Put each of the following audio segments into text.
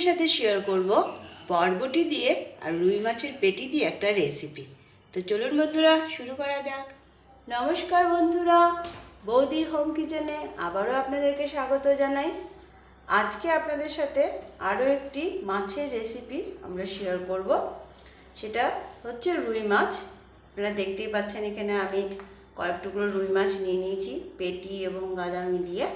আপনাদের সাথে শেয়ার করব। বরবটি দিয়ে আর রুই মাছের পেটি দিয়ে একটা রেসিপি তো চলুন বন্ধুরা, শুরু করা যাক। নমস্কার বন্ধুরা, বৌদির হোম কিচেনে আবারও আপনাদেরকে স্বাগত জানাই। আজকে আপনাদের সাথে আরও একটি মাছের রেসিপি আমরা শেয়ার করব। সেটা হচ্ছে রুই মাছ। আপনারা দেখতেই পাচ্ছেন এখানে আমি কয়েক টুকরো রুই মাছ নিয়ে নিয়েছি, পেটি এবং গাদামি দিয়ে।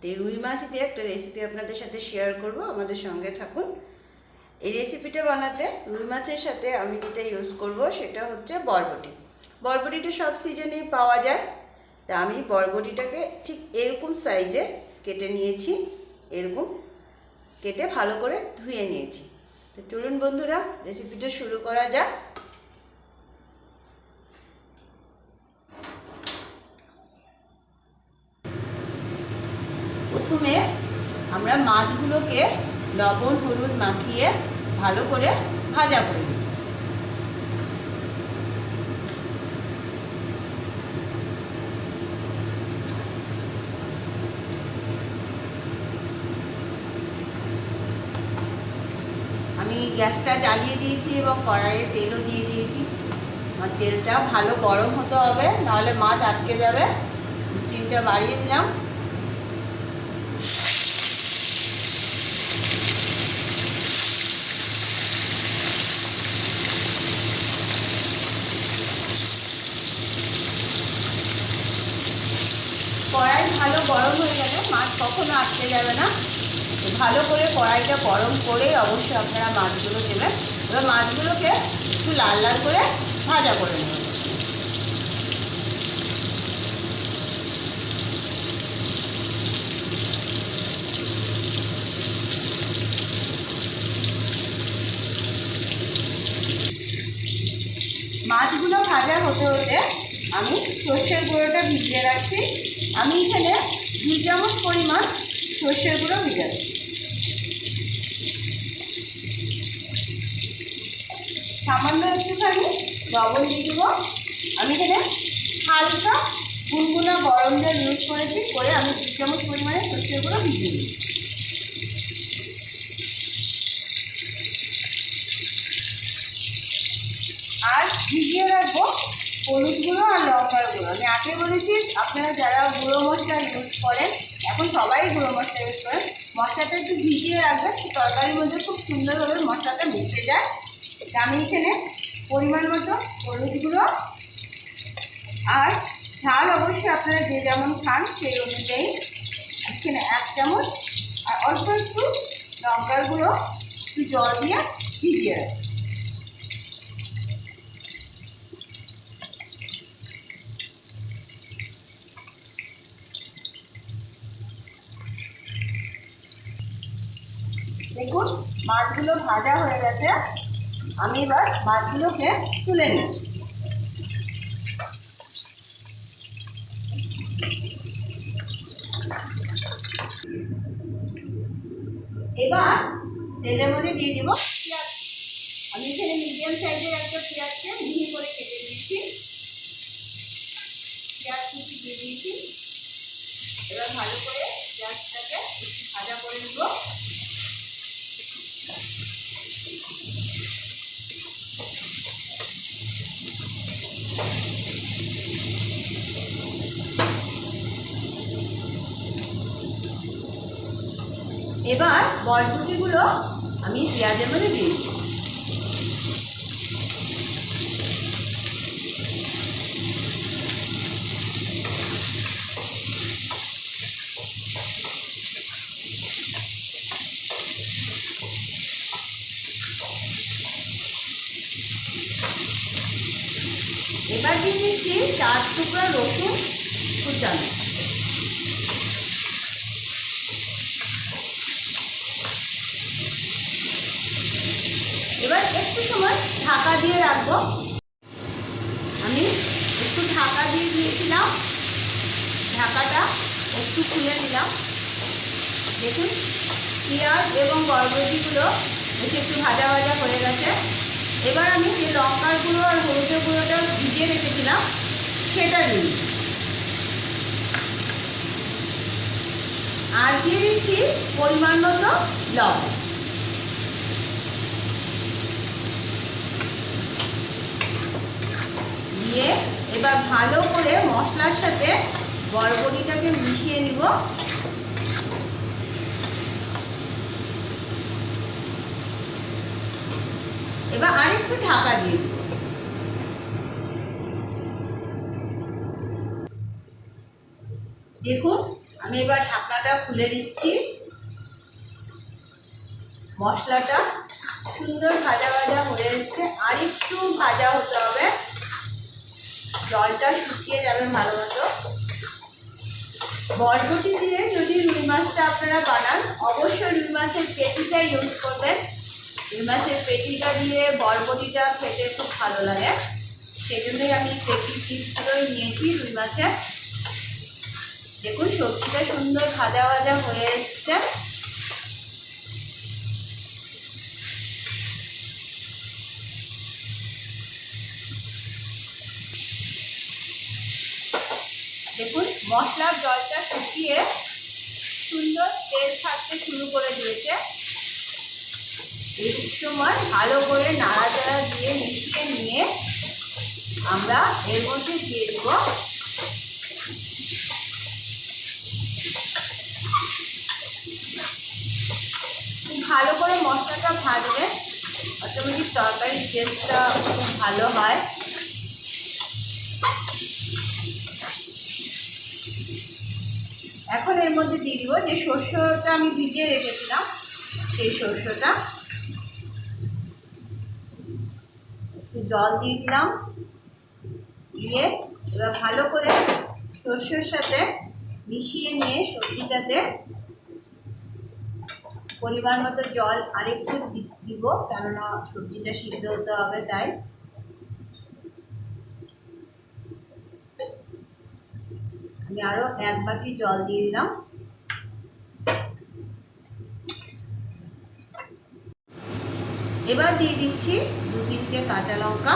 তো রুই মাছ দিয়ে একটা রেসিপি আপনাদের সাথে শেয়ার করব, আমাদের সঙ্গে থাকুন। এই রেসিপিটা বানাতে রুই মাছের সাথে আমি যেটা ইউজ করব সেটা হচ্ছে বরবটি। বরবটিটা সব সিজনেই পাওয়া যায়। তা আমি বরবটিটাকে ঠিক এরকম সাইজে কেটে নিয়েছি, এরকম কেটে ভালো করে ধুয়ে নিয়েছি। তো চলুন বন্ধুরা রেসিপিটা শুরু করা যাক প্রথমে আমরা মাছগুলোকে লবণ, হলুদ মাখিয়ে ভালো করে ভাজা করে আমি গ্যাসটা জ্বালিয়ে দিয়েছি এবং কড়াইয়ে তেলও দিয়ে দিয়েছি। আমার তেলটা ভালো গরম হতে হবে, নাহলে মাছ আটকে যাবে। স্টিমটা বাড়িয়ে দিলাম। ভালো গরম হয়ে গেলে মাছ কখনো আটকে যাবে না। ভালো করে কড়াইটা গরম করেই অবশ্যই আপনারা মাছগুলো দেবেন এবার মাছগুলোকে একটু লাল লাল করে ভাজা করে নেবেন। মাছগুলো ভাজা হতে হতে আমি সর্ষের গুঁড়োটা ভিজিয়ে রাখছি। আমি এখানে দু চামচ পরিমাণ সর্ষের গুঁড়ো ভিজাচ্ছি সামান্য একটুখানি লবণ দিয়ে দেবো। আমি এখানে হালকা গুনগুনা গরম জল ইউজ করেছি, করে আমি দু চামচ পরিমাণে সর্ষের গুঁড়ো ভিজিয়ে দিই আর ভিজিয়ে রাখব হলুদ গুঁড়ো আর লঙ্কার গুঁড়ো আমি আগে বলেছি, আপনারা যারা গুঁড়ো মশলা ইউজ করেন, এখন সবাই গুঁড়ো মশলা ইউজ করেন। মশলাটা একটু ভিজিয়ে রাখবেন, তরকারির মধ্যে খুব সুন্দরভাবে মশলাটা মিশে যায়। আমি এখানে পরিমাণ মতো হলুদ গুঁড়ো আর ঝাল অবশ্যই আপনারা যে যেমন খান সেই অনুযায়ী। এখানে এক চামচ, আর অল্প একটু লঙ্কার গুঁড়ো একটু জল দিয়ে ভিজিয়ে রাখছি দেখুন, মাছগুলো ভাজা হয়ে গেছে। আমি এবার মাছগুলোকে তুলে নিই এবার তেলের মধ্যে দিয়ে দিব পেঁয়াজ। আমি এখানে মিডিয়াম সাইজের একটা পেঁয়াজকে মিহি করে কেটে দিয়েছি পেঁয়াজ কুচি দিয়ে দিয়েছি। এবার ভালো করে পেঁয়াজটাকে ভাজা করে নেব। এবার বরবটিগুলো আমি পেঁয়াজের মধ্যে দিয়ে এবার দিয়ে দিচ্ছি চার টুকরা রসুন কুচানো। এবার একটু সময় ঢাকা দিয়ে রাখব। আমি একটু ঢাকা দিয়ে দিয়েছিলাম। ঢাকাটা একটু খুলে দিলাম দেখুন, পেঁয়াজ এবং বরবটিগুলো বেশ একটু ভাজা ভাজা হয়ে গেছে। এবার আমি যে লঙ্কার আর হলুদ গুঁড়োটা ভিজিয়ে রেখেছিলাম, সেটা দিই আর দিয়ে দিচ্ছি পরিমাণ মতো লবণ। দিয়ে এবার ভালো করে মশলার সাথে বরবটিটাকে মিশিয়ে নিব। এবার আরেকটু ঢাকা দিয়ে দিব। দেখুন, আমি এবার ঢাকনাটা খুলে দিচ্ছি। মশলাটা সুন্দর ভাজা ভাজা হয়ে এসছে। আর একটু ভাজা হতে হবে। জলটা শুকিয়ে যাবে ভালো মতো। বরবটি দিয়ে যদি রুই মাছটা আপনারা বানান, অবশ্যই রুই মাছের পেটিটা ইউজ করবেন। মাছের পেটিটা দিয়ে, বরবটিটা খেতে খুব ভালো লাগে। সেই জন্যই আমি পেটি পিসগুলোই নিয়েছি রুই মাছের। দেখুন, সবজিটা সুন্দর ভাজা ভাজা হয়ে এসছে। দেখুন, মশলার জলটা শুকিয়ে সুন্দর তেল ছাড়তে শুরু করে দিয়েছে। এই সময় ভালো করে নাড়াচাড়া দিয়ে মিশিয়ে নিয়ে আমরা এর মধ্যে দিয়ে দেব। ভালো করে মশলাটা ভাজলে অটোমেটিক তরকারির টেস্টটা খুব ভালো হয়। এখন এর মধ্যে দিয়ে দিব যে শস্যটা আমি ভিজিয়ে রেখেছিলাম, সেই শস্যটা একটু জল দিয়ে দিলাম। দিয়ে এবার ভালো করে সর্ষের সাথে মিশিয়ে নিয়ে সবজিটাতে পরিমাণ মতো জল আরেকটু দিব, কেননা সবজিটা সিদ্ধ হতে হবে তাই। আমি আরও এক বাটি জল দিয়ে দিলাম। এবার দিয়ে দিচ্ছি তিনটে কাঁচা লঙ্কা।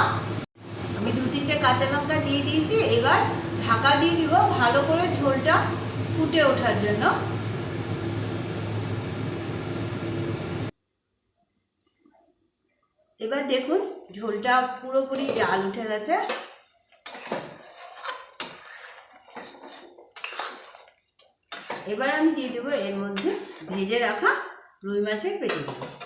আমি দু তিনটে কাঁচা লঙ্কা দিয়ে দিয়েছি, এবার ঢাকা দিয়ে দিব ভালো করে ঝোলটা ফুটে ওঠার জন্য। এবার দেখুন, ঝোলটা পুরোপুরি জাল উঠে গেছে। এবার আমি দিয়ে দেবো এর মধ্যে ভেজে রাখা রুই মাছের পেটিগুলো।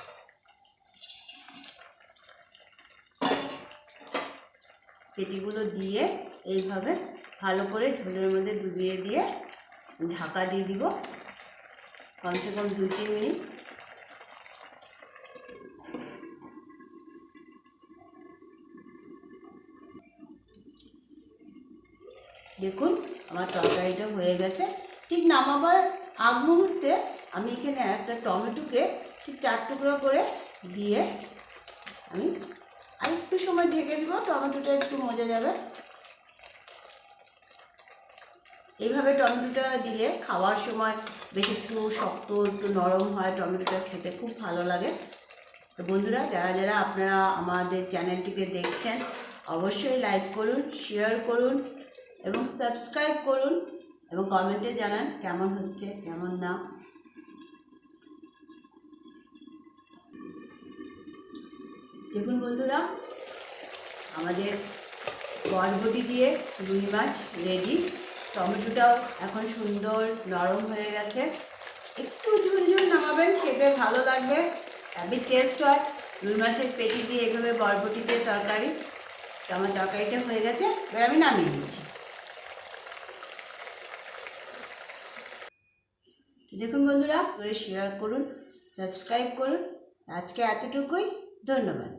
পেটিগুলো দিয়ে এইভাবে ভালো করে ঝোলের মধ্যে ডুবিয়ে দিয়ে ঢাকা দিয়ে দিব। কমসে কম দু তিন মিনিট। দেখুন, আমার তরকারিটা হয়ে গেছে। ঠিক নামাবার আগ মুহূর্তে আমি এখানে একটা টমেটোকে ঠিক চার টুকরো করে দিয়ে আমি একটু সময় ঢেকে দিব, টমেটোটা একটু মজে যাবে। এইভাবে টমেটোটা দিলে খাওয়ার সময় বেশ একটু শক্ত, একটু নরম হয়, টমেটোটা খেতে খুব ভালো লাগে। তো বন্ধুরা, যারা যারা আপনারা আমাদের চ্যানেলটিকে দেখছেন, অবশ্যই লাইক করুন শেয়ার করুন এবং সাবস্ক্রাইব করুন এবং কমেন্টে জানান কেমন হচ্ছে, কেমন না। দেখুন বন্ধুরা আমাদের বরবটি দিয়ে রুই মাছ রেডি টমেটোটাও এখন সুন্দর নরম হয়ে গেছে। একটু ঝুল নামাবেন, খেতে ভালো লাগবে। হেভি টেস্ট হয়। রুই মাছের পেটি দিয়ে এভাবে বরবটি দিয়ে তরকারি। তো আমার তরকারিটা হয়ে গেছে, এবার আমি নামিয়ে দিচ্ছি দেখুন বন্ধুরা, করে শেয়ার করুন সাবস্ক্রাইব করুন। আজকে এতটুকুই, ধন্যবাদ।